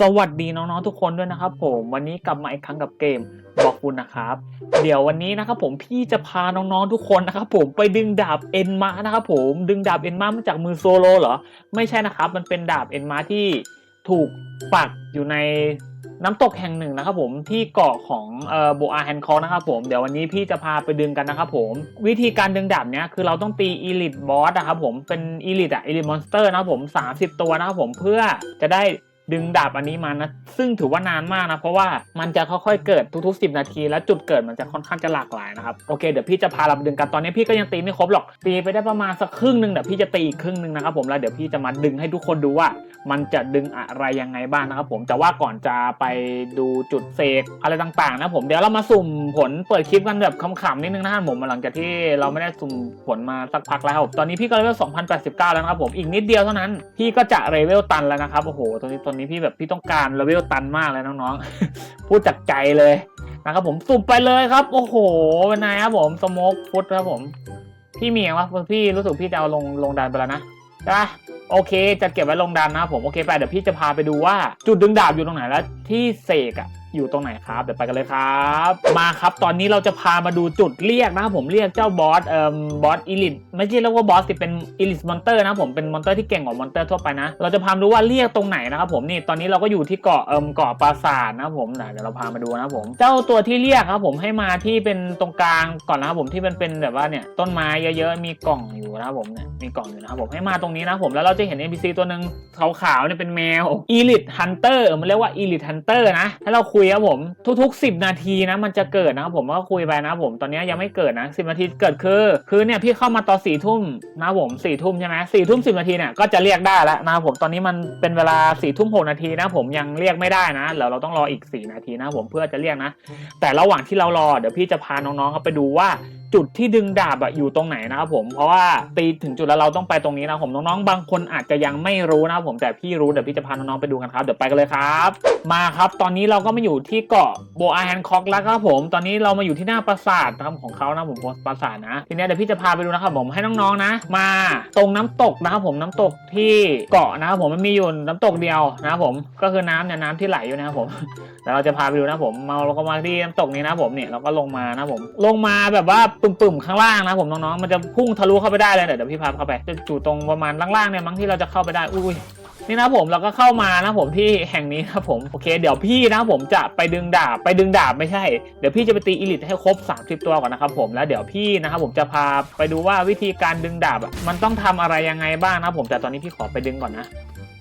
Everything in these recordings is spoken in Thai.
สวัสดีน้องๆทุกคนด้วยนะครับผมวันนี้กลับมาอีกครั้งกับเกมบอกคุณนะครับ เดี๋ยววันนี้นะครับผมพี่จะพาน้องๆทุกคนนะครับผมไปดึงดาบเอ็นมานะครับผมดึงดาบเอ็นมามาจากมือโซโลเหรอไม่ใช่นะครับมันเป็นดาบเอ็นมาที่ถูกปักอยู่ในน้ำตกแห่งหนึ่งนะครับผมที่เกาะของเอ่อโบอาแฮนคอนะครับผมเดี๋ยววันนี้พี่จะพาไปดึงกันนะครับผมวิธีการดึงดาบเนี้ยคือเราต้องตีอีลิทบอสนะครับผมเป็นอีลิทอะอีลิทมอนสเตอร์นะครับผม 30 ตัวนะครับผมเพื่อจะได้ ดึงดาบอันนี้มานะซึ่งถือว่านานมากนะเพราะว่ามันจะค่อยๆเกิดทุกๆ 10 นาที แล้วจุดเกิดมันจะค่อนข้างจะหลากหลายนะครับโอเคเดี๋ยวพี่จะพาเราไปดึงกันตอนนี้พี่ก็ยังตีไม่ครบหรอกตีไปได้ประมาณสักครึ่งหนึ่งเดี๋ยวพี่จะตีอีกครึ่งหนึ่งนะครับผมแล้วเดี๋ยวพี่จะมาดึงให้ทุกคนดูว่า มันจะดึงอะไรยังไงบ้างนะครับผมแต่ว่าก่อนจะไปดูจุดเซกอะไรต่างๆนะผมเดี๋ยวเรามาสุ่มผลเปิดคลิปกันแบบขำๆนิดนึงนะครับผมหลังจากที่เราไม่ได้สุ่มผลมาสักพักแล้วครับตอนนี้พี่ก็เลเวล2089 แล้วนะครับผมอีกนิดเดียวเท่านั้นพี่ก็จะเลเวลตันแล้วนะครับโอ้โหตอนนี้ตอนนี้พี่แบบพี่ต้องการเลเวลตันมากเลยน้องๆ พูดจากใจเลยนะครับผมสุ่มไปเลยครับ โอ้โหเป็นไงครับผมสโมกฟุตครับผม พี่มีอย่างวะพี่รู้สึกพี่จะเอาลงลงดันไปแล้วนะใช่ปะโอเค จะเก็บไว้ลงดันนะผมโอเคไปเดี๋ยวพี่จะพาไปดูว่าจุดดึงดาบอยู่ตรงไหนแล้วที่เสกอะ อยู่ตรงไหนครับเดี๋ยวไปกันเลยครับ มาครับตอนนี้เราจะพามาดูจุดเรียกนะครับผมเรียกเจ้าบอสเอ่อบอสอีลิทไม่ใช่เรียกว่าบอสสิเป็นอีลิทมอนเตอร์นะผมเป็นมอนเตอร์ที่เก่งกว่ามอนเตอร์ทั่วไปนะเราจะพามาดูว่าเรียกตรงไหนนะครับผมนี่ตอนนี้เราก็อยู่ที่เกาะเอ่มเกาะปราสาทนะครับผมเดี๋ยวเราพามาดูนะครับผม เจ้าตัวที่เรียกครับผมให้มาที่เป็นตรงกลางก่อนนะครับผมที่เป็นเป็นแบบว่าเนี่ยต้นไม้เยอะๆมีกล่องอยู่นะครับผมเนี่ยมีกล่องอยู่นะครับผมให้มาตรงนี้นะครับผมแล้วเราจะเห็น NPC ตัวหนึ่งขาวๆเนี่ยเป็นแมว Elite Hunter มันเรียกว่า Elite Hunter นะให้เราคุยครับผมทุกๆ 10 นาทีนะมันจะเกิดนะครับผมก็คุยไปนะผมตอนนี้ยังไม่เกิดนะ10 นาทีเกิดคือ คือเนี่ยพี่เข้ามาตอนสี่ทุ่มนะผมสี่ทุ่มใช่ไหมสี่ทุ่มสินาทีเนี่ยก็จะเรียกได้แล้วนะครับผมตอนนี้มันเป็นเวลาสี่ทุ่มหนาทีนะผมยังเรียกไม่ได้นะเดี๋ยวเราต้องรออีก 4 นาทีนะผมเพื่อจะเรียกนะ แต่ระหว่างที่เรารอเดี๋ยวพี่จะพาน้องๆเขาไปดูว่าจุดที่ดึงดาบอะอยู่ตรงไหนนะครับผมเพราะว่าตีถึงจุดแล้วเราต้องไปตรงนี้นะผมน้องๆ บางคนอาจจะยังไม่รู้นะผมแต่พี่รู้เดี๋ยวพี่จะพาน้องๆไปดูกันครับเดี๋ยวไปกันเลยครับ มาครับตอนนี้เราก็มาอยู่ที่เกาะโบอาแฮนคอกแล้วครับผม ตอนนี้เรามาอยู่ที่หน้าปราสาทนะครับของเขานะผมปราสาทนะทีนี้เดี๋ยวพี่จะพาไปดูนะครับผมให้น้องๆนะ มาตรงน้ำตกนะครับผมน้ำตกที่เกาะนะครับผมมันมีอยู่น้ำตกเดียวนะครับผมก็คือน้ำเนี่ยน้ำที่ไหลอยู่นะครับผม เดี๋ยวเราจะพาไปดูนะผมมาเราก็มาที่น้ำตกนี้นะผมเนี่ยเราก็ลงมานะผม ลงมาแบบว่าปุ่มๆข้างล่างนะผมน้องๆมันจะพุ่งทะลุเข้าไปได้เลยเดี๋ยวพี่พาเข้าไปจะอยู่ตรงประมาณล่างๆเนี่ยมั้งที่เราจะเข้าไปได้อุ้ยนี่นะผมเราก็เข้ามานะผมที่แห่งนี้นะผมโอเค เดี๋ยวพี่นะผมจะไปดึงดาบไปดึงดาบไม่ใช่เดี๋ยวพี่จะไปตีอีลิทให้ครบ 30 ตัวก่อนนะครับผมแล้วเดี๋ยวพี่นะครับผมจะพาไปดูว่าวิธีการดึงดาบมันต้องทำอะไรยังไงบ้างนะผมแต่ตอนนี้พี่ขอไปดึงก่อนนะ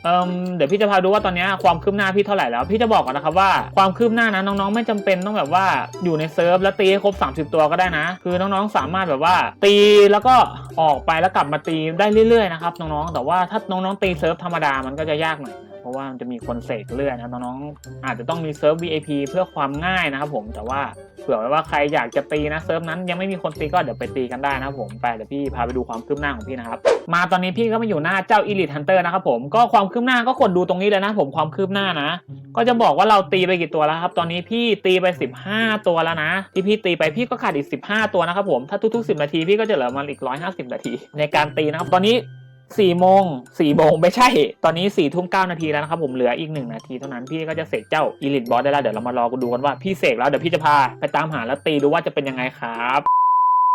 เอ่มเดี๋ยวพี่จะพาดูว่าตอนนี้ความคืบหน้าพี่เท่าไหร่แล้ว พี่จะบอกก่อนนะครับว่าความคืบหน้านะน้องๆ ไม่จำเป็นต้องแบบว่าอยู่ในเซิร์ฟแล้วตีให้ครบ 30 ตัวก็ได้นะ คือน้องๆสามารถแบบว่า ตีแล้วก็ออกไปแล้วกลับมาตีได้เรื่อยๆนะครับน้องๆแต่ว่าถ้าน้องๆตีเซิร์ฟธรรมดามันก็จะยากหน่อยเพราะว่ามันจะมีคนเสกเรื่อยนะน้องๆอาจจะต้องมีเซิร์ฟ VIP เพื่อความง่ายนะครับผมแต่ว่า ผื่อไว้ว่าใครอยากจะตีนะเซิร์ฟนั้นยังไม่มีคนตีก็เดี๋ยวไปตีกันได้นะผมไปเดี๋ยวพี่พาไปดูความคืบหน้าของพี่นะครับมาตอนนี้พี่ก็มาอยู่หน้าเจ้า Elite Hunter นะครับผมก็ความคืบหน้าก็กดดูตรงนี้เลยนะผมความคืบหน้านะ ก็จะบอกว่าเราตีไปกี่ตัวแล้วครับ ตอนนี้พี่ตีไป 15 ตัวแล้วนะ ที่พี่ตีไปพี่ก็ขาดอีก 15 ตัวนะครับผมถ้าทุกๆ 10 นาทีพี่ก็จะเหลือมันอีก 150 นาที ในการตีนะครับตอนนี้ สี่โมงสี่โมงไม่ใช่ ตอนนี้สี่ทุ่มเก้านาทีแล้วนะครับผมเหลืออีกหนึ่งนาทีเท่านั้นพี่ก็จะเสกเจ้า Elite Boss ได้แล้วเดี๋ยวเรามารอดูกันว่าพี่เสกแล้วเดี๋ยวพี่จะพาไปตามหาแล้วตีดูว่าจะเป็นยังไงครับ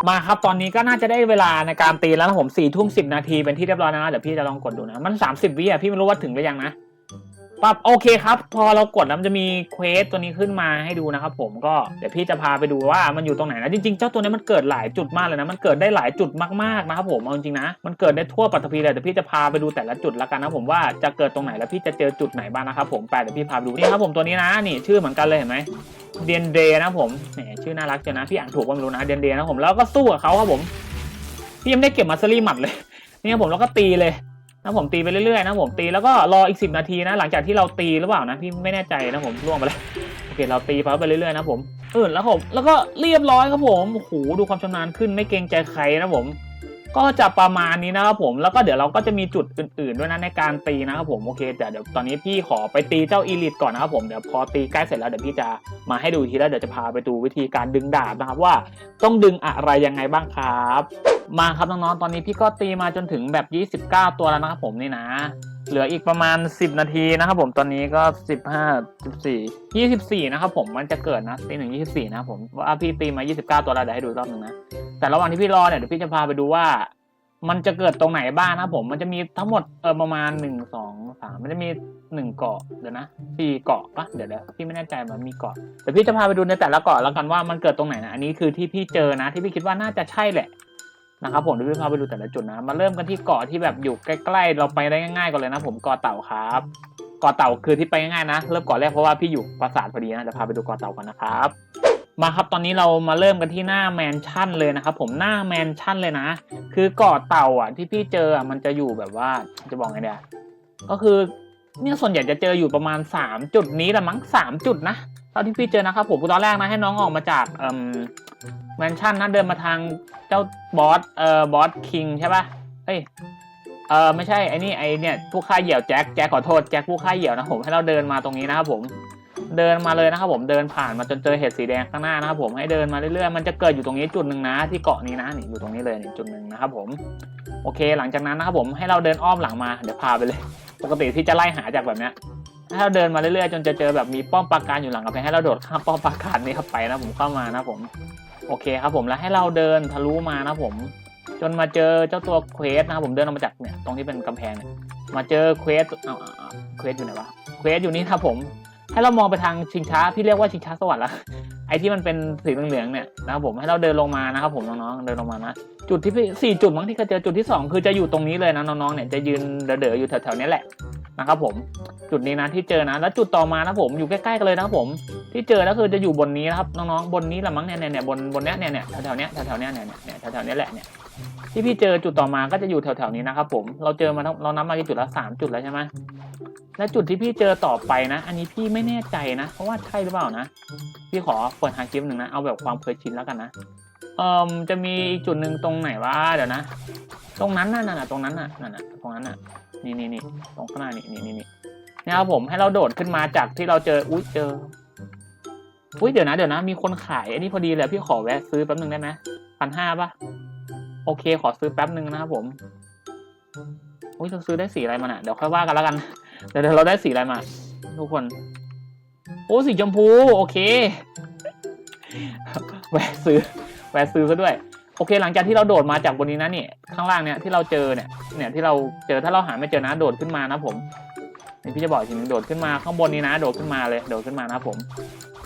มาครับตอนนี้ก็น่าจะได้เวลาในการตีแล้วนะผมสี่ทุ่มสิบนาทีเป็นที่เรียบร้อยนะเดี๋ยวพี่จะลองกดดูนะมัน 30 วิอะพี่ไม่รู้ว่าถึงหรือยังนะ ปั๊บโอเคครับ พอเรากดแล้วมันจะมีเควสตัวนี้ขึ้นมาให้ดูนะครับผมก็เดี๋ยวพี่จะพาไปดูว่ามันอยู่ตรงไหนนะจริงๆ เจ้าตัวนี้มันเกิดหลายจุดมากเลยนะมันเกิดได้หลายจุดมากๆนะครับผมเอาจริงนะมันเกิดได้ทั่วปัตตภีเลยเดี๋ยวพี่จะพาไปดูแต่ละจุดละกันนะผมว่าจะเกิดตรงไหนแล้วพี่จะเจอจุดไหนบ้างนะครับผมไปเดี๋ยวพี่พาไปดูนี่ครับผมตัวนี้นะนี่ชื่อเหมือนกันเลยเห็นไหมเดียนเดนะผมแหมชื่อน่ารักจังนะพี่อ่านถูกว่าไม่รู้นะเดียนเดนะผมแล้วก็สู้กับเขาครับผมพี่ยังไม่ได้เก็บมาสลี่หมัดเลยนี่ครับผมแล้วก็ตีเลย นะผมตีไปเรื่อยๆนะผมตีแล้วก็รออีกสินาทีนะ หลังจากที่เราตีหรือเปล่านะพี่ไม่แน่ใจนะผมล่วงไปแล้วโอเคเราตีไปเรื่อยๆนะผมเออแล้วผมแล้วก็เรียบร้อยครับผมโอ้โหดูความชำนาญขึ้นไม่เกรงใจใครนะผม ก็จะประมาณนี้นะครับผมแล้วก็เดี๋ยวเราก็จะมีจุดอื่น ๆ ด้วยนะในการตีนะครับผมโอเคแต่เดี๋ยวตอนนี้พี่ขอไปตีเจ้าอีลิทก่อนนะครับผมเดี๋ยวพอตีใกล้เสร็จแล้วเดี๋ยวพี่จะมาให้ดูทีแล้วเดี๋ยวจะพาไปดูวิธีการดึงดาบนะครับว่าต้องดึงอะไรยังไงบ้างครับ มาครับน้องๆตอนนี้พี่ก็ตีมาจนถึงแบบ 29 ตัวแล้วนะครับผมนี่นะ เหลืออีกประมาณ 10 นาทีนะครับผมตอนนี้ก็ 15 14 24 นะครับผมมันจะเกิดนะตีหนึ่งยี่สิบสี่นะครับผมว่าพี่ตีมา 29 ตัวแล้วเดี๋ยวให้ดูรอบหนึ่งนะแต่ระหว่างที่พี่รอเนี่ยเดี๋ยวพี่จะพาไปดูว่า มันจะเกิดตรงไหนบ้างนะครับผมมันจะมีทั้งหมดเออประมาณหนึ่งสองสามมันจะมีหนึ่งเกาะเดี๋ยวนะสี่เกาะปะเดี๋ยวเดี๋ยวพี่ไม่แน่ใจมันมีเกาะเดี๋ยวพี่จะพาไปดูในแต่ละเกาะแล้วกันว่ามันเกิดตรงไหนนะอันนี้คือที่พี่เจอนะที่พี่คิดว่าน่าจะใช่แหละ นะครับผมเดี๋ยวพี่พาไปดูแต่ละจุดนะมาเริ่มกันที่เกาะที่แบบอยู่ใกล้ๆ เราไปได้ง่ายๆก่อนเลยนะ ผมเกาะเต่าครับเกาะเต่าคือที่ไปง่ายๆนะเริ่มเกาะแรกเพราะว่าพี่อยู่ปราสาทพอดีนะเดี๋ยวพาไปดูเกาะเต่ากันนะครับ มาครับตอนนี้เรามาเริ่มกันที่หน้าแมนชั่นเลยนะครับผมหน้าแมนชั่นเลยนะ คือเกาะเต่าอะที่พี่เจออะมันจะอยู่แบบว่าจะบอกไงเดียก็คือเนี่ยส่วนใหญ่จะเจออยู่ประมาณ 3 จุดนี้ละมั้ง3จุดนะาที่พี่เจอนะครับผมตอนแรกนะให้น้องออกมาจากเอ่อแมนชั่นนะเดินมาทางเจ้าบอสเอ่อบอสคิงใช่ปะเฮ้ยเออไม่ใช่ไอ้นี่ไอเนี่ยผู้ฆ่าเหยี่ยวแจ็คแจ็คขอโทษแจ็คผู้ฆ่าเหยี่ยวนะผมให้เราเดินมาตรงนี้นะครับผมเดินมาเลยนะครับผมเดินผ่านมาจนเจอเห็ดสีแดงข้างหน้านะครับผมให้เดินมาเรื่อยๆมันจะเกิดอยู่ตรงนี้จุดหนึ่งนะ ที่เกาะนี้นะนี่อยู่ตรงนี้เลยนี่จุดหนึ่งนะครับผมโอเคหลังจากนั้นนะครับผมให้เราเดินอ้อมหลังมาเดี๋ยวพาไปเลย ปกติที่จะไล่หาจากแบบเนี้ย ให้เราเดินมาเรื่อยๆจนจะเจอแบบมีป้อมปราการอยู่หลังกำแพงให้เราโดดข้ามป้อมปราการนี้เข้าไปนะผมเข้ามานะผม โอเคครับผมแล้วให้เราเดินทะลุมานะผม จนมาเจอเจ้าตัวเควสนะครับผมเดินออกมาจากเนี่ยตรงที่เป็นกำแพงเนี่ยมาเจอเควสเอาเอาเอาเควสอยู่ไหนวะเควสอยู่นี่ครับผมให้เรามองไปทางชิงช้าพี่เรียกว่าชิงช้าสวรรค์ละไอ้ที่มันเป็นสีเหลืองๆเนี่ยนะครับผมให้เราเดินลงมานะครับผมน้องๆเดินลงมานะจุดที่สี่จุดมั้งที่เคยเจอจุดที่สองคือจะอยู่ตรงนี้เลยนะน้องๆเนี่ยจะยืนเด๋อๆอยู่แถวๆนี้แหละ นะครับผมจุดนี้นะที่เจอนะ แล้วจุดต่อมานะผมอยู่ใกล้ๆกันเลยนะครับผมที่เจอแล้วคือจะอยู่บนนี้นะครับน้องๆบนนี้แหละมั้งเนี่ยเนี่ยบนบนเนี้ยเนี่ยเนี่ยแถวๆเนี้ยแถวๆเนี้ยเนี่ยเนี่ยแถวๆเนี้ยแหละเนี่ยที่พี่เจอจุดต่อมาก็จะอยู่แถวๆนี้นะครับผมเราเจอมาเรานับมากี่จุดแล้วสามจุดแล้วใช่ไหมและจุดที่พี่เจอต่อไปนะ อันนี้พี่ไม่แน่ใจนะ เพราะว่าใช่หรือเปล่านะ พี่ขอเปิดหาคลิปหนึ่งนะเอาแบบความเคยชินแล้วกันนะเอ่อจะมีอีกจุดหนึ่งตรงไหนวะเดี๋ยวนะ ตรงนั้นน่ะน่ะตรงนั้นน่ะน่ะตรงนั้นน่ะ นี่นี่นี่ตรงข้างหน้านี่นี่นี่นี่นะครับผมให้เราโดดขึ้นมาจากที่เราเจออุ้ยเจออุ้ยเดี๋ยวนะเดี๋ยวนะ มีคนขายอันนี้พอดีเลยพี่ขอแวะซื้อแป๊บหนึ่งได้ไหมพันห้าป่ะโอเค ขอซื้อแป๊บหนึ่งนะครับผมอุ้ยเราซื้อได้สีอะไรมาน่ะเดี๋ยวค่อยว่ากันแล้วกันเดี๋ยวเราได้สีอะไรมา ทุกคนโอ้สีชมพู โอเคแวะซื้อแวะซื้อซะด้วย โอเคหลังจากที่เราโดดมาจากบนนี้นะนี่ข้างล่างเนี่ยที่เราเจอเนี่ยเนี่ยที่เราเจอถ้าเราหาไม่เจอนะโดดขึ้นมานะผมนี่พี่จะบอกทีนึงโดดขึ้นมาข้างบนนี้นะ โดดขึ้นมาเลยโดดขึ้นมานะผม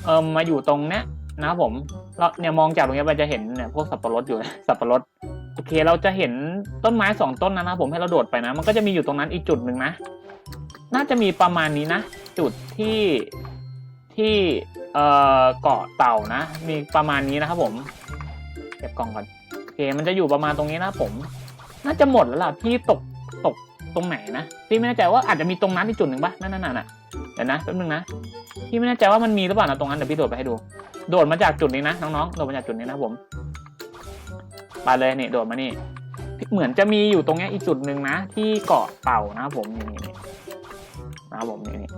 เอิมาอยู่ตรงเนี้ยนะผมเราเนี่ยมองจากตรงนี้ไปจะเห็นเนี่ยพวกสับปะรดอยู่สับปะรดโอเคเราจะเห็นต้นไม้สองต้นนะนะผมให้เราโดดไปนะ มันก็จะมีอยู่ตรงนั้นอีกจุดหนึ่งนะ น่าจะมีประมาณนี้นะ จุดที่ที่เอ่อเกาะเต่านะ มีประมาณนี้นะครับผมเก็บกล่องก่อน เคมันจะอยู่ประมาณตรงนี้นะผม น่าจะหมดแล้วล่ะพี่ตกตกตรงไหนนะพี่ไม่แน่ใจว่าอาจจะมีตรงนั้นอีกจุดหนึ่งปะนั่นนั่นน่ะเดี๋ยวนะแป๊บนึงนะพี่ไม่แน่ใจว่ามันมีหรือเปล่านะตรงนั้นเดี๋ยวพี่โดดไปให้ดู โดดมาจากจุดนี้นะน้องๆโดดมาจากจุดนี้นะผมไปเลยนี่โดดมานี่เหมือนจะมีอยู่ตรงนี้อีกจุดหนึ่งนะ ที่เกาะเต่านะผมนี่นี่นะผมนี่นี่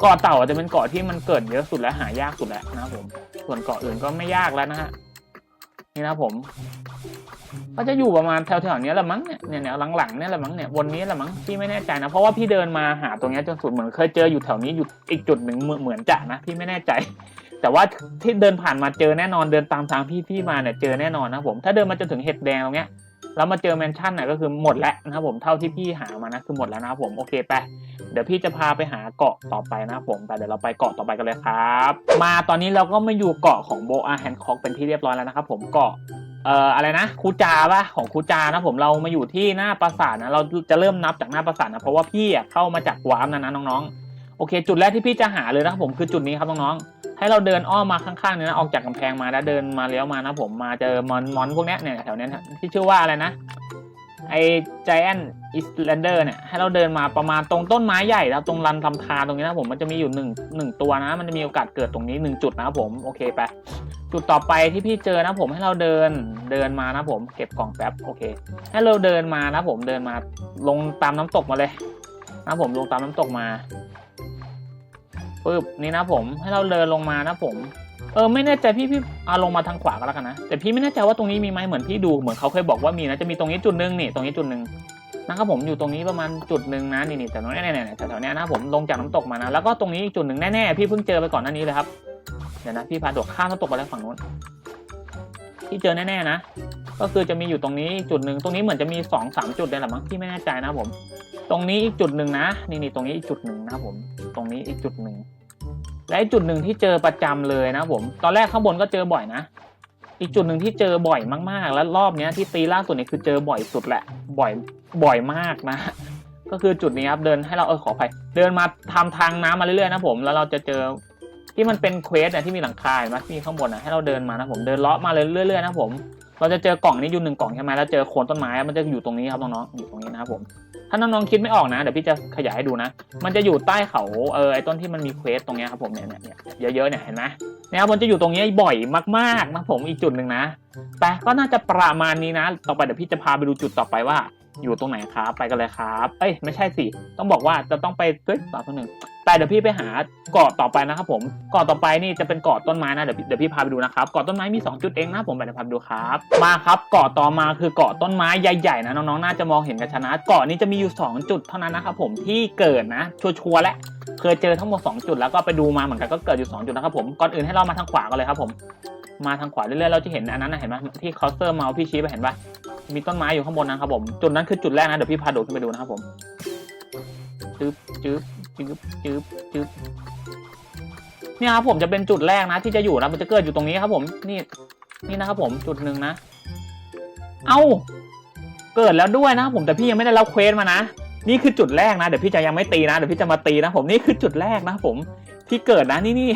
เกาะเต่าอาจจะเป็นเกาะที่มันเกิดเยอะสุดและหายากสุดแล้วนะผม ส่วนเกาะอื่นก็ไม่ยากแล้วนะฮะ นี่นะผมก็จะอยู่ประมาณแถวๆเนี้ยแหละมั้งเนี่ยเนี่ยหลังๆเนี่ยแหละมั้งเนี่ยบนนี้แหละมั้งพี่ไม่แน่ใจนะ เพราะว่าพี่เดินมาหาตรงเนี้ยจนสุดเหมือนเคยเจออยู่แถวนี้อยู่อีกจุดหนึ่งเหมือนเหมือนจะนะพี่ไม่แน่ใจ แต่ว่าที่เดินผ่านมาเจอแน่นอนเดินตามทางพี่พี่มาเนี่ยเจอแน่นอนนะผมถ้าเดินมาจนถึงเห็ดแดงตรงเนี้ย แล้วมาเจอแมนชั่นเนี่ยก็คือหมดแล้วนะครับผมเท่าที่พี่หามานะคือหมดแล้วนะครับผมโอเคไปเดี๋ยวพี่จะพาไปหาเกาะต่อไปนะครับผมแต่เดี๋ยวเราไปเกาะต่อไปกันเลยครับ มาตอนนี้เราก็มาอยู่เกาะของโบอาแฮนคอกเป็นที่เรียบร้อยแล้วนะครับผมเกาะเอ่ออะไรนะคูจาปะของคูจานะผมเรามาอยู่ที่หน้าปราสาทนะเราจะเริ่มนับจากหน้าปราสาทนะเพราะว่าพี่เข้ามาจากวาร์ปนะนะน้องๆ โอเค จุดแรกที่พี่จะหาเลยนะครับผมคือจุดนี้ครับน้องๆให้เราเดินอ้อมมาข้างๆเนี่ยนะออกจากกำแพงมาแล้วเดินมาเลี้ยวมานะผมมาเจอมอนมอนพวกเนี้ยเนี่ยแถวเนี้ยนะที่ชื่อว่าอะไรนะไอ Giant Islander เนี่ยให้เราเดินมาประมาณตรงต้นไม้ใหญ่แล้วตรงรันทำทาตรงนี้นะผมมันจะมีอยู่หนึ่งหนึ่งตัวนะ มันจะมีโอกาสเกิดตรงนี้หนึ่งจุดนะครับผมโอเคไปจุดต่อไปที่พี่เจอนะผมให้เราเดินเดินมานะผมเก็บกล่องแป๊บโอเค ให้เราเดินมานะผมเดินมาลงตามน้ำตกมาเลยนะผมลงตามน้ำตกมา ปึ๊บนี่นะผมให้เราเดินลงมานะผม เออไม่แน่ใจพี่พี่เอาลงมาทางขวาก็แล้วกันนะแต่พี่ไม่แน่ใจว่าตรงนี้มีไหมเหมือนพี่ดูเหมือนเขาเคยบอกว่ามีนะจะมีตรงนี้จุดหนึงนี่ตรงนี้จุดหนึ่งนะครับผมอยู่ตรงนี้ประมาณจุดหนึ่งนะนี่นี่แต่ตรงนี้เนี่ยเนี่ยแถวๆเนี้ยนะผมลงจากน้ำตกมานะแล้วก็ตรงนี้อีกจุดหนึ่งแน่ๆพี่เพิ่งเจอไปก่อนหน้านี้เลยครับเดี๋ยวนะพี่พาโดดข้ามน้ำตกไปแล้วฝั่งนู้นที่เจอแน่ๆนะ ก็คือจะมีอยู่ตรงนี้จุดหนึ่งตรงนี้เหมือนจะมีสองสามจุดเลยแหละมั้งพี่ไม่แน่ใจนะผม ตรงนี้อีกจุดหนึ่งนะนี่นี่ตรงนี้อีกจุดหนึ่งนะผม ตรงนี้อีกจุดหนึ่งและอีกจุดหนึ่งที่เจอประจำเลยนะผม ตอนแรกข้างบนก็เจอบ่อยนะ อีกจุดหนึ่งที่เจอบ่อยมากๆ แล้วรอบเนี้ยที่ตีล่าสุดเนี่ยคือเจอบ่อยสุดแหละ บ่อยบ่อยมากนะ ก็คือจุดนี้ครับเดินให้เราเออขออภัยเดินมาทำทางน้ำมาเรื่อยๆนะผม แล้วเราจะเจอที่มันเป็นเควสเนี่ยที่มีหลังคาเห็นไหมที่มีข้างบนนะให้เราเดินมานะผมเดินเลาะมาเรื่อยๆนะผม เราจะเจอกล่องนี้อยู่หนึ่งกล่องใช่ไหมแล้วเจอโคนต้นไม้มันจะอยู่ตรงนี้ครับน้องๆอยู่ตรงนี้นะครับผมถ้าน้องๆคิดไม่ออกนะเดี๋ยวพี่จะขยายให้ดูนะ มันจะอยู่ใต้เขาเออไอ้ต้นที่มันมีเควสตรงเนี้ยครับผมเนี่ยเนี่ยเนี่ยเยอะๆเนี่ยเห็นไหมเนี่ยครับมันจะอยู่ตรงนี้บ่อยมากๆนะผมอีกจุดหนึ่งนะแต่ก็น่าจะประมาณนี้นะ ต่อไปเดี๋ยวพี่จะพาไปดูจุดต่อไปว่า อยู่ตรงไหนครับไปกันเลยครับ เอ้ยไม่ใช่สิต้องบอกว่าจะต้องไปเฮ้ยต่อตัวหนึ่งแต่เดี๋ยวพี่ไปหาเกาะต่อไปนะครับผมเกาะต่อไปนี่จะเป็นเกาะต้นไม้นะเดี๋ยวเดี๋ยวพี่พาไปดูนะครับเกาะต้นไม้มี 2 จุดเองนะผมไปเดี๋ยวพาไปดูครับ มาครับเกาะต่อมาคือเกาะต้นไม้ใหญ่ๆนะน้องๆน่าจะมองเห็นกันชนะเกาะนี้จะมีอยู่ 2 จุดเท่านั้นนะครับผมที่เกิดนะ ชัวร์ๆแล้วเคยเจอทั้งหมด 2 จุดแล้วก็ไปดูมาเหมือนกันก็เกิดอยู่ 2 จุดนะครับผมก่อนอื่นให้เรามาทางขวากันเลยครับผม มาทางขวาเรื่อยๆเราจะเห็นอันนั้นนะเห็นไหมที่เคาน์เตอร์เมาส์พี่ชี้ไปเห็นปะมีต้นไม้อยู่ข้างบนนะครับผมจุดนั้นคือจุดแรกนะเดี๋ยวพี่พาโดดขึ้นไปดูนะครับผมจึ๊บจึ๊บจึ๊บจึ๊บจึ๊บเนี่ยครับผมจะเป็นจุดแรกนะ ที่จะอยู่นะมันจะเกิดอยู่ตรงนี้ครับ ผมนี่นี่นะครับผมจุดหนึ่งนะ เอ้าเกิดแล้วด้วยนะครับผมแต่พี่ยังไม่ได้รับเควสมานะนี่คือจุดแรกนะเดี๋ยวพี่จะยังไม่ตีนะเดี๋ยวพี่จะมาตีนะผมนี่คือจุดแรกนะครับผมที่เกิดนะนี่นี่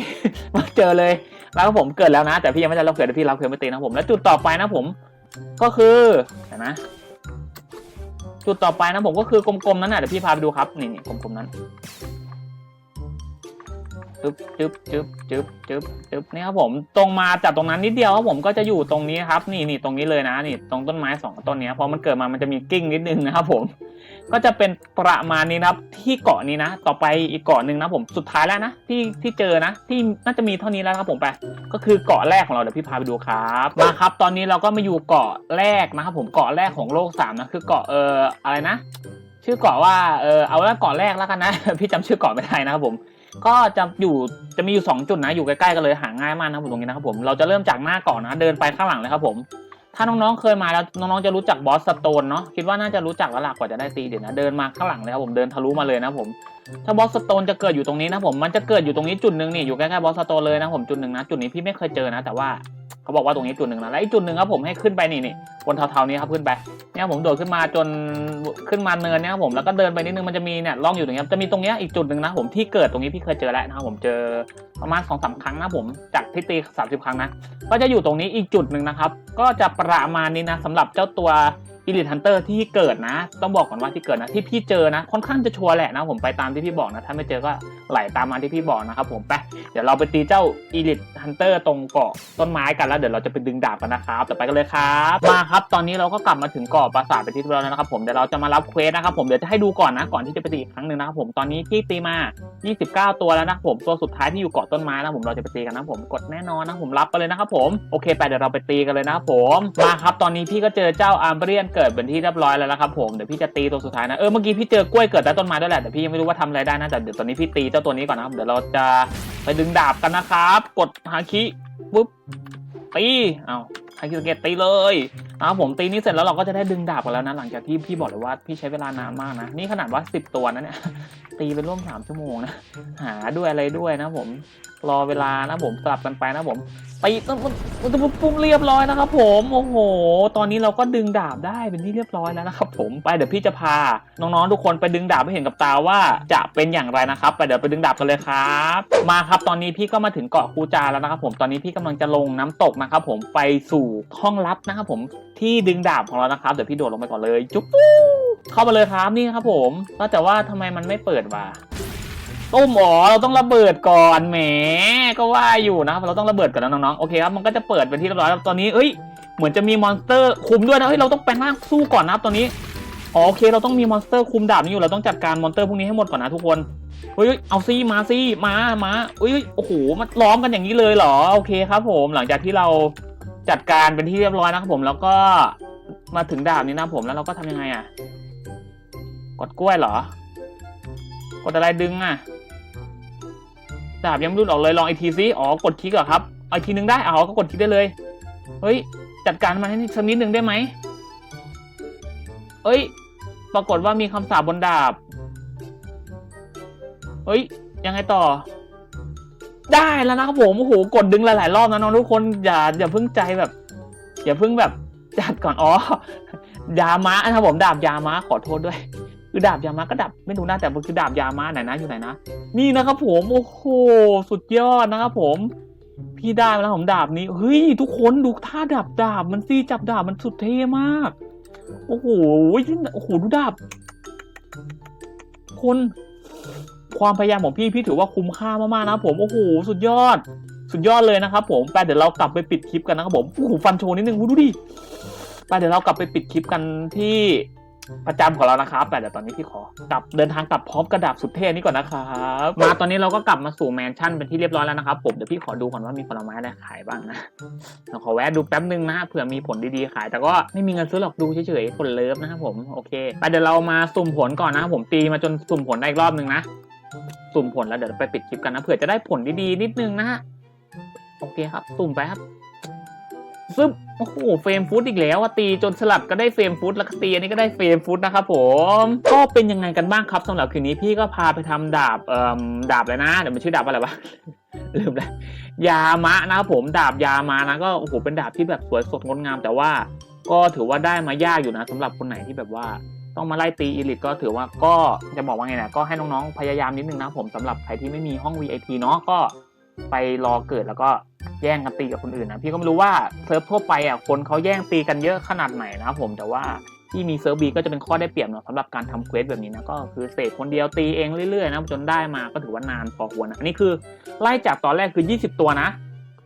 มาเจอเลย แล้วผมเกิดแล้วนะ แต่พี่ยังไม่ได้รับเควสเดี๋ยวพี่รับเควสไม่ตีนะผม แล้วจุดต่อไปนะผม ก็คือเห็นไหมจุดต่อไปนะผมก็คือกลมๆนั้นนะเดี๋ยวพี่พาไปดูครับนี่นี่กลมๆนั้นจึ๊บจึ๊บจึ๊บจึ๊บจึ๊บจึ๊บนี่ครับผมตรงมาจากตรงนั้นนิดเดียวครับผมก็จะอยู่ตรงนี้ครับ นี่นี่ตรงนี้เลยนะ นี่ตรงต้นไม้สองต้นนี้พอมันเกิดมามันจะมีกิ้งนิดนึงนะครับผม ก็จะเป็นประมาณนี้นะครับ ที่เกาะนี้นะ ต่อไปอีกเกาะหนึ่งนะผมสุดท้ายแล้วนะที่ที่เจอนะ ที่น่าจะมีเท่านี้แล้วครับผมไป ก็คือเกาะแรกของเราเดี๋ยวพี่พาไปดูครับมาครับ ตอนนี้เราก็มาอยู่เกาะแรกนะครับผมเกาะแรกของโลกสามนะคือเกาะเอออะไรนะ ชื่อเกาะว่าเออเอาว่าเกาะแรกแล้วกันนะ พี่จำชื่อเกาะไม่ได้นะครับผมก็จะอยู่จะมีอยู่สองจุดนะอยู่ใกล้ๆกันเลยหาง่ายมากนะครับผมตรงนี้นะครับผมเราจะเริ่มจากหน้าเกาะนะเดินไปข้างหลังเลยครับผม ถ้าน้องๆเคยมาแล้วน้องๆจะรู้จักบอสสโตนเนาะคิดว่าน่าจะรู้จักแล้วล่ะกว่าจะได้ตีเดี๋ยวนะเดินมาข้างหลังเลยครับผมเดินทะลุมาเลยนะผมถ้าบอสสโตนจะเกิดอยู่ตรงนี้นะผมมันจะเกิดอยู่ตรงนี้จุดหนึ่งนี่อยู่ใกล้ๆบอสสโตนเลยนะผมจุดหนึ่งนะจุดนี้พี่ไม่เคยเจอนะ แต่ว่าเขาบอกว่าตรงนี้จุดหนึ่งนะและอีกจุดหนึ่งครับผมให้ขึ้นไปนี่นี่บนเทาๆนี้ครับขึ้นไปเนี่ยผมโดดขึ้นมาจนขึ้นมาเนินเนี่ยครับผมแล้วก็เดินไปนิดนึงมันจะมีเนี่ยร่องอยู่ตรงนี้ครับจะมีตรงเนี้ยอีกจุดหนึ่งนะผมที่เกิดตรงนี้พี่เคยเจอแล้วนะครับผมเจอประมาณสองสามครั้งนะผมจากที่ตีสามสิบครั้งนะก็จะอยู่ตรงนี้อีกจุดหนึ่งนะครับก็จะประมาณนี้นะสำหรับเจ้าตัว Elite Hunter ที่เกิดนะ ต้องบอกก่อนว่าที่เกิดนะที่พี่เจอนะ ค่อนข้างจะชัวร์แหละนะ ผมไปตามที่พี่บอกนะ ถ้าไม่เจอก็ไหลตามมาที่พี่บอกนะครับผมไปเดี๋ยวเราไปตีเจ้า Elite Hunter ตรงเกาะต้นไม้กันแล้วเดี๋ยวเราจะไปดึงดาบกันนะครับต่ไปกันเลยครับมาครับ ตอนนี้เราก็กลับมาถึงเกาะปราสาทไปที่เรียบร้อยแล้วนะครับผมเดี๋ยวเราจะมารับเควสนะครับผมเดี๋ยวจะให้ดูก่อนนะก่อนที่จะไปตีอีกครั้งหนึ่งนะครับผมตอนนี้พี่ตีมา 29 ตัวแล้วนะผมตัวสุดท้ายที่อยู่เกาะต้นไม้นะผมเราจะไปตีกันนะผมกดแน่นอนนะผมรับไปเลยนะครับผมโอเคไปเดี๋ยวเราไปตีกันเลยนะครับผมมาครับตอนนี้พี่ก็เจอเจ้าอาร์เบรียนเกิดเป็นที่เรียบร้อยแล้วนะครับผมเดี๋ยวพี่จะตีตัวสุดท้ายนะเออเมื่อกี้พี่เจอกล้วยเกิดใต้ต้นไม้ด้วยแหละแต่พี่ยังไม่รู้ว่าทำอะไรได้นะแต่เดี๋ยวตอนนี้พี่ตีเจ้าตัวนี้ก่อนนะครับเดี๋ยวเราจะไปดึงดาบกันนะครับ กดฮาคิปุ๊บตีเอาฮาคิสเกตตีเลยนะครับผมตีนี้เสร็จแล้วเราก็จะได้ดึงดาบกันแล้วนะ หลังจากที่พี่บอกเลยว่าพี่ใช้เวลานานมากนะ นี่ขนาดว่า 10 ตัวนะเนี่ยตีไปร่วมสามชั่วโมงนะ หาด้วยอะไรด้วยนะผมรอเวลานะผมสลับกันไปนะผมตีปุ๊บปุ๊บปุ๊บปุ๊บเรียบร้อยนะครับ ผมโอ้โห ตอนนี้เราก็ดึงดาบได้เป็นที่เรียบร้อยแล้วนะครับ ผมไปเดี๋ยวพี่จะพา น้องๆทุกคนไปดึงดาบให้เห็นกับตาว่าจะเป็นอย่างไรนะครับ ไปเดี๋ยวไปดึงดาบกันเลยครับ มาครับตอนนี้พี่ก็มาถึงเกาะคูจาแล้วนะครับ ผมตอนนี้พี่กำลังจะลงน้ำตกนะครับ ผมไปสู่ห้องลับนะครับผม ที่ดึงดาบของเรานะครับ เดี๋ยวพี่โดดลงไปก่อนเลย จุ๊บปุ๊บเข้ามาเลยครับนี่ครับผมก็แต่ว่าทำไมมันไม่เปิดวะตุ้มอ๋อเราต้องระเบิดก่อนแหมก็ว่าอยู่นะครับเราต้องระเบิดก่อนนะน้องๆโอเคครับมันก็จะเปิดเป็นที่เรียบร้อยแล้วตอนนี้เอ้ยเหมือนจะมีมอนสเตอร์คุมด้วยนะเฮ้ยเราต้องแปลงร่างสู้ก่อนนะครับตอนนี้อ๋อโอเคเราต้องมีมอนสเตอร์คุมดาบนี้อยู่เราต้องจัดการมอนสเตอร์พวกนี้ให้หมดก่อนนะทุกคนเฮ้ยเอาซี่มาซี่มามาเอ้ยโอ้โหมันล้อมกันอย่างนี้เลยเหรอโอเคครับผมหลังจากที่เรา จัดการเป็นที่เรียบร้อยนะครับผมแล้วก็มาถึงดาบนี้นะผมแล้วเราก็ทำยังไงอะ กดกล้วยเหรอ กดอะไรดึงอะ ดาบยังไม่รุดออกเลยลองไอทีซิอ๋อกดคลิกเหรอครับเอาอีกทีนึงได้เอก็กดคลิกได้เลย เฮ้ย จัดการมันให้สักนิดหนึ่งได้ไหมเอ้ย ปรากฏว่ามีคำสาปบนดาบเฮ้ย ยังไงต่อ ได้แล้วนะครับผมโอ้โหกดดึงหลายๆรอบนะน้องทุกคนอย่าอย่าเพิ่งใจแบบ อย่าเพิ่งแบบจัดก่อนอ๋อยามะนะครับผมดาบยามะขอโทษด้วย คือดาบยามะก็ดาบไม่รู้นะแต่มันคือดาบยามะไหนนะอยู่ไหนนะนี่นะครับผมโอ้โหสุดยอดนะครับผมพี่ได้มาแล้วผมดาบนี้เฮ้ยทุกคนดูท่าดาบดาบมันซี่จับดาบมันสุดเท่มาก โอ้โหโอ้โหดูดาบ คน ความพยายามของพี่พี่ถือว่าคุ้มค่ามากๆนะครับผมโอ้โหสุดยอด สุดยอดเลยนะครับผมไปเดี๋ยวเรากลับไปปิดคลิปกันนะครับผมโอ้โหฟันโชว์นิดนึงดูดิไปเดี๋ยวเรากลับไปปิดคลิปกันที่ประจำของเรานะครับแต่เดี๋ยวตอนนี้พี่ขอกลับเดินทางกลับพร้อมกระดาบสุดเท่นี้ก่อนนะครับมาตอนนี้เราก็กลับมาสู่แมนชั่นเป็นที่เรียบร้อยแล้วนะครับผมเดี๋ยวพี่ขอดูก่อนว่ามีผลไม้อะไรขายบ้างนะเราขอแวะดูแป๊บนึงนะเผื่อมีผลดีๆขาย แต่ก็ไม่มีเงินซื้อหรอกดูเฉยๆผลเลิฟนะครับผมโอเคไปเดี๋ยวเรามาสุ่มผลก่อนนะครับผมตีมาจนสุ่มผลได้อีกรอบนึงนะ สุ่มผลแล้วเดี๋ยวไปปิดคลิปกันนะเผื่อจะได้ผลดีๆนิดนึงนะฮะโอเคครับ สุ่มไปครับซึบโอ้โหเฟรมฟุตอีกแล้วอะตีจนสลับก็ได้เฟรมฟุตแล้วก็ตีอันนี้ก็ได้เฟรมฟุตนะครับผมก็เป็นยังไงกันบ้างครับสำหรับคืนนี้พี่ก็พาไปทำดาบเอ่อดาบเลยนะเดี๋ยวมันชื่อดาบอะไรวะลืมเลยยามะนะครับผมดาบยามานะก็โอ้โหเป็นดาบที่แบบสวยสดงดงาม แต่ว่าก็ถือว่าได้มายากอยู่นะสำหรับคนไหนที่แบบว่า ต้องมาไล่ตีอีลิทก็ถือว่าก็จะบอกว่าไงนะก็ให้น้องๆพยายามนิดนึงนะผมสำหรับใครที่ไม่มีห้อง VIP เนาะก็ไปรอเกิดแล้วก็แย่งกันตีกับคนอื่นนะพี่ก็ไม่รู้ว่าเซิร์ฟทั่วไปอะคนเขาแย่งตีกันเยอะขนาดไหนนะผมแต่ว่าที่มีเซิร์ฟบีก็จะเป็นข้อได้เปรียบเนาะสำหรับการทำเควสแบบนี้นะก็คือเสกคนเดียวตีเองเรื่อยๆนะจนได้มาก็ถือว่านานพอควรนะอันนี้คือไล่จากตอนแรกคือ 20 ตัวนะ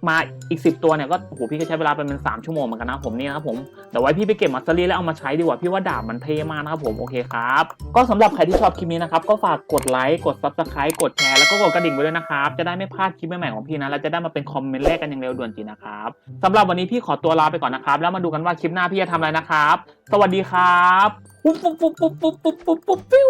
มาอีก 10 ตัวเนี่ยก็โอ้โหพี่ก็ใช้เวลาไปเป็น3ชั่วโมงเหมือนกันนะผมนี่นะครับผมเดี๋ยวไว้พี่ไปเก็บมัสซารีแล้วเอามาใช้ดีกว่าพี่ว่าดาบมันเท่มากนะครับผมโอเคครับก็สำหรับใครที่ชอบคลิปนี้นะครับก็ฝากกดไลค์กด subscribe กดแชร์แล้วก็กดกระดิ่งไว้ด้วยนะครับจะได้ไม่พลาดคลิปใหม่ๆของพี่นะแล้วจะได้มาเป็นคอมเมนต์แรกกันอย่างเร็วด่วนจริงนะครับสำหรับวันนี้พี่ขอตัวลาไปก่อนนะครับแล้วมาดูกันว่าคลิปหน้าพี่จะทำอะไรนะครับ สวัสดีครับปุ๊บปุ๊บปุ๊บปุ๊บปุ๊บปุ๊บปุ๊บปิ๊ว